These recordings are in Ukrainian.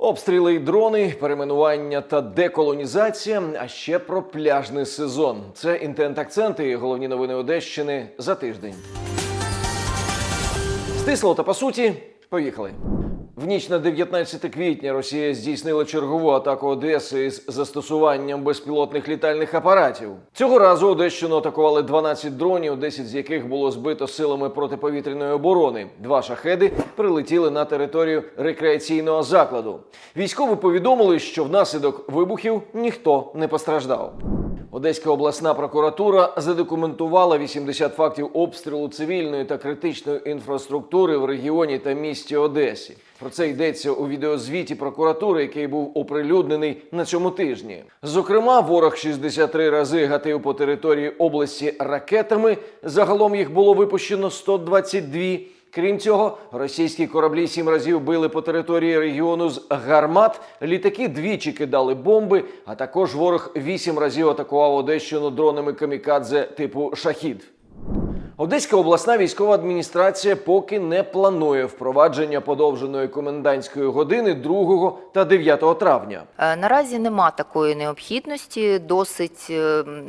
Обстріли й дрони, перейменування та деколонізація, а ще про пляжний сезон. Це інтент-акценти головні новини Одещини за тиждень. Стисло та по суті, поїхали. В ніч на 19 квітня Росія здійснила чергову атаку Одеси із застосуванням безпілотних літальних апаратів. Цього разу Одещину атакували 12 дронів, 10 з яких було збито силами протиповітряної оборони. Два шахеди прилетіли на територію рекреаційного закладу. Військові повідомили, що внаслідок вибухів ніхто не постраждав. Одеська обласна прокуратура задокументувала 80 фактів обстрілу цивільної та критичної інфраструктури в регіоні та місті Одесі. Про це йдеться у відеозвіті прокуратури, який був оприлюднений на цьому тижні. Зокрема, ворог 63 рази гатив по території області ракетами. Загалом їх було випущено 122. Крім цього, російські кораблі сім разів били по території регіону з гармат, літаки двічі кидали бомби, а також ворог вісім разів атакував Одещину дронами камікадзе типу Шахід. Одеська обласна військова адміністрація поки не планує впровадження подовженої комендантської години 2 та 9 травня. Е, Наразі нема такої необхідності. Досить е, м,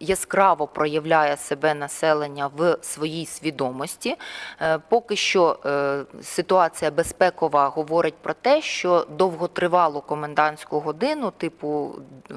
яскраво проявляє себе населення в своїй свідомості. Е, Поки що е, ситуація безпекова говорить про те, що довготривалу комендантську годину, типу е,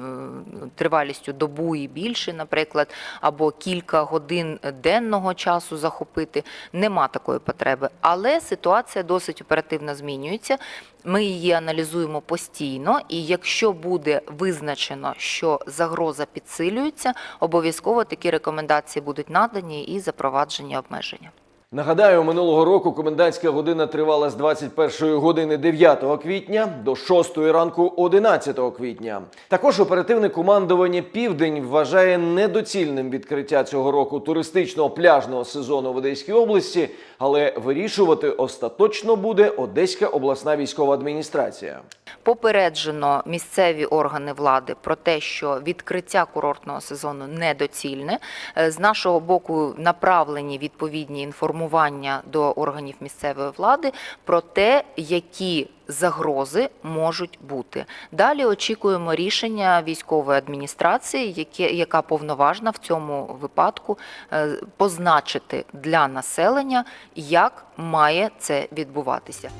тривалістю добу і більше, наприклад, або кілька годин денного часу захопити, нема такої потреби. Але ситуація досить оперативно змінюється. Ми її аналізуємо постійно, і якщо буде визначено, що загроза підсилюється, обов'язково такі рекомендації будуть надані і запроваджені обмеження. Нагадаю, минулого року комендантська година тривала з 21 години 9 квітня до 6 ранку 11 квітня. Також оперативне командування Південь вважає недоцільним відкриття цього року туристичного пляжного сезону в Одеській області, але вирішувати остаточно буде Одеська обласна військова адміністрація. Попереджено місцеві органи влади про те, що відкриття курортного сезону недоцільне. Е, З нашого боку направлені відповідні інформування до органів місцевої влади про те, які загрози можуть бути. Далі очікуємо рішення військової адміністрації, яка повноважна в цьому випадку е, позначити для населення, як має це відбуватися.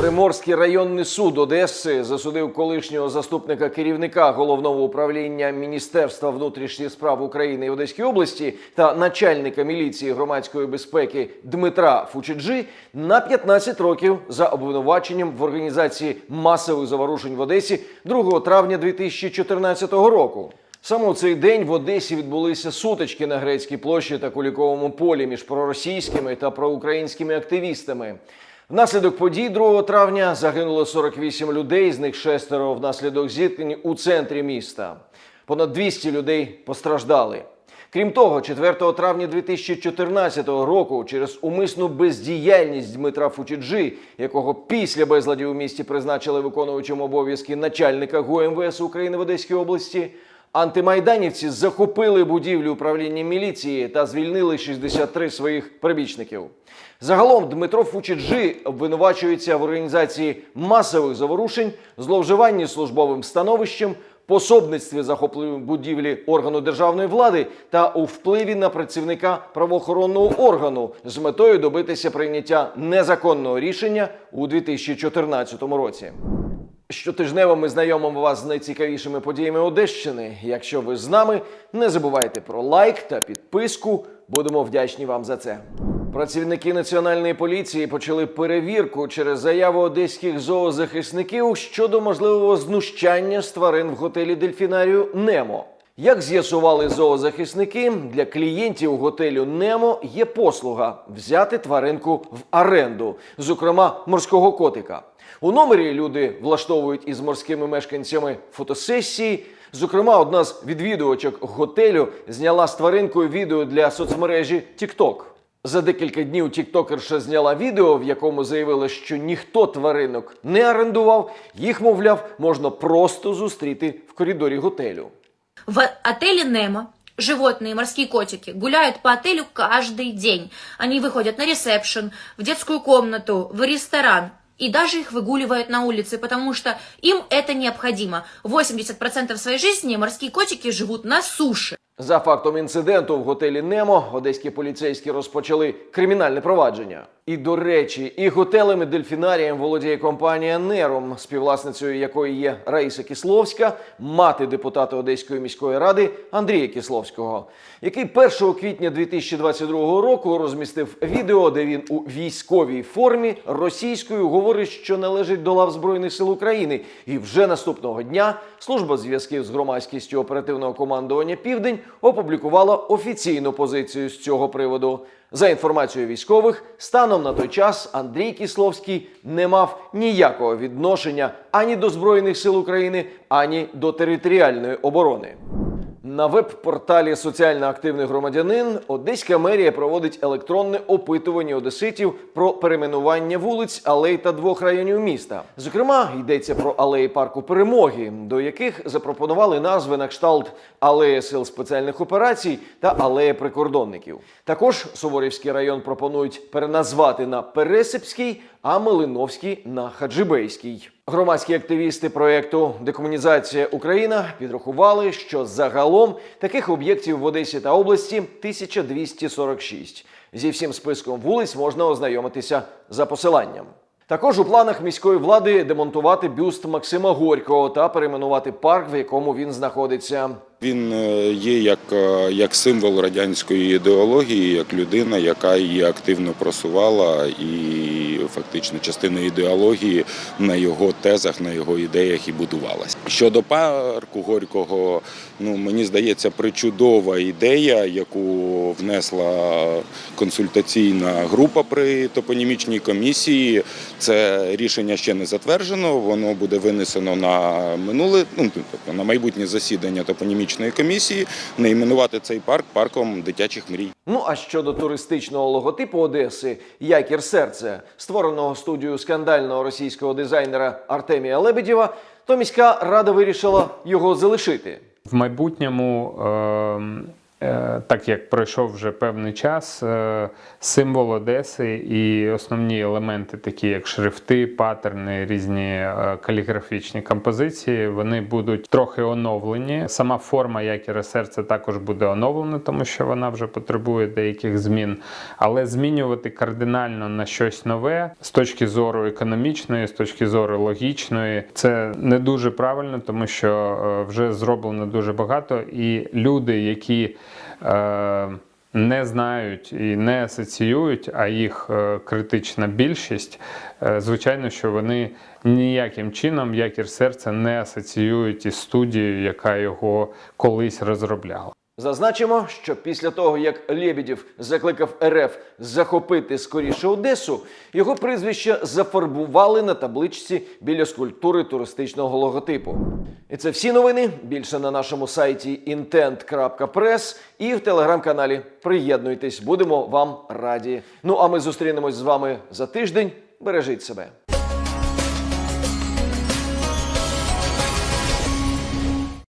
Приморський районний суд Одеси засудив колишнього заступника керівника головного управління Міністерства внутрішніх справ України і Одеській області та начальника міліції громадської безпеки Дмитра Фучиджи на 15 років за обвинуваченням в організації масових заворушень в Одесі 2 травня 2014 року. Саме у цей день в Одесі відбулися сутички на грецькій площі та Куліковому полі між проросійськими та проукраїнськими активістами. Внаслідок подій 2 травня загинуло 48 людей, з них шестеро внаслідок зіткнень у центрі міста. Понад 200 людей постраждали. Крім того, 4 травня 2014 року через умисну бездіяльність Дмитра Фучіджи, якого після безладів у місті призначили виконуючим обов'язки начальника ГУМВС України в Одеській області, антимайданівці захопили будівлю управління міліції та звільнили 63 своїх прибічників. Загалом Дмитро Фучіджи обвинувачується в організації масових заворушень, зловживанні службовим становищем, пособництві захопленню будівлі органу державної влади та у впливі на працівника правоохоронного органу з метою добитися прийняття незаконного рішення у 2014 році. Щотижнево ми знайомимо вас з найцікавішими подіями Одещини. Якщо ви з нами, не забувайте про лайк та підписку. Будемо вдячні вам за це. Працівники національної поліції почали перевірку через заяву одеських зоозахисників щодо можливого знущання з тварин в готелі Дельфінарію Немо. Як з'ясували зоозахисники, для клієнтів готелю Немо є послуга взяти тваринку в оренду, зокрема морського котика. У номері люди влаштовують із морськими мешканцями фотосесії. Зокрема, одна з відвідувачок готелю зняла з тваринкою відео для соцмережі TikTok. За декілька днів тіктокерша зняла відео, в якому заявила, що ніхто тваринок не орендував, їх, мовляв, можна просто зустріти в коридорі готелю. В отеле Немо животные, морские котики, гуляют по отелю каждый день. Они выходят на ресепшн, в детскую комнату, в ресторан и даже их выгуливают на улице, потому что им это необходимо. 80% своей жизни морские котики живут на суше. За фактом інциденту в готелі Немо одеські поліцейські розпочали кримінальне провадження. І до речі, і готелем, і дельфінарієм володіє компанія Нером, співвласницею якої є Раїса Кисловська, мати депутата Одеської міської ради Андрія Кисловського, який 1 квітня 2022 року розмістив відео, де він у військовій формі російською говорить, що належить до лав Збройних сил України. І вже наступного дня служба зв'язків з громадськістю оперативного командування Південь опублікувала офіційну позицію з цього приводу. За інформацією військових, станом на той час Андрій Кісловський не мав ніякого відношення ані до Збройних сил України, ані до територіальної оборони. На веб-порталі Соціально активний громадянин Одеська мерія проводить електронне опитування одеситів про перейменування вулиць, алей та двох районів міста. Зокрема, йдеться про алеї парку перемоги, до яких запропонували назви на кшталт алея сил спеціальних операцій та алея прикордонників. Також Суворівський район пропонують переназвати на Пересипський, а Малиновський на Хаджибейський. Громадські активісти проекту Декомунізація Україна підрахували, що загалом таких об'єктів в Одесі та області 1246. Зі всім списком вулиць можна ознайомитися за посиланням. Також у планах міської влади демонтувати бюст Максима Горького та перейменувати парк, в якому він знаходиться. Він е, є як, е, як символ радянської ідеології, як людина, яка її активно просувала, і фактично частина ідеології на його тезах, на його ідеях і будувалася. Щодо парку Горького, ну мені здається, причудова ідея, яку внесла консультаційна група при топонімічній комісії. Це рішення ще не затверджено. Воно буде винесено на минуле, ну тобто на майбутнє засідання топонімічної комісії. Найменувати цей парк парком дитячих мрій. Ну а щодо туристичного логотипу Одеси Якір серце, створеного студією скандального російського дизайнера Артемія Лебедєва, то міська рада вирішила його залишити. В майбутньому, е, е, так як пройшов вже певний час, е, символ Одеси і основні елементи, такі як шрифти, паттерни, різні е, каліграфічні композиції, вони будуть трохи оновлені. Сама форма якіра серця також буде оновлена, тому що вона вже потребує деяких змін. Але змінювати кардинально на щось нове з точки зору економічної, з точки зору логічної, це не дуже правильно, тому що е, вже зроблено дуже багато, і люди, які е, не знають і не асоціюють, а їх е, критична більшість, е, звичайно, що вони ніяким чином якір серця не асоціюють із студією, яка його колись розробляла. Зазначимо, що після того, як Лєбідєв закликав РФ захопити скоріше Одесу, його прізвище зафарбували на табличці біля скульптури туристичного логотипу. І це всі новини. Більше на нашому сайті intent.press і в телеграм-каналі. Приєднуйтесь, будемо вам раді. Ну а ми зустрінемось з вами за тиждень. Бережіть себе.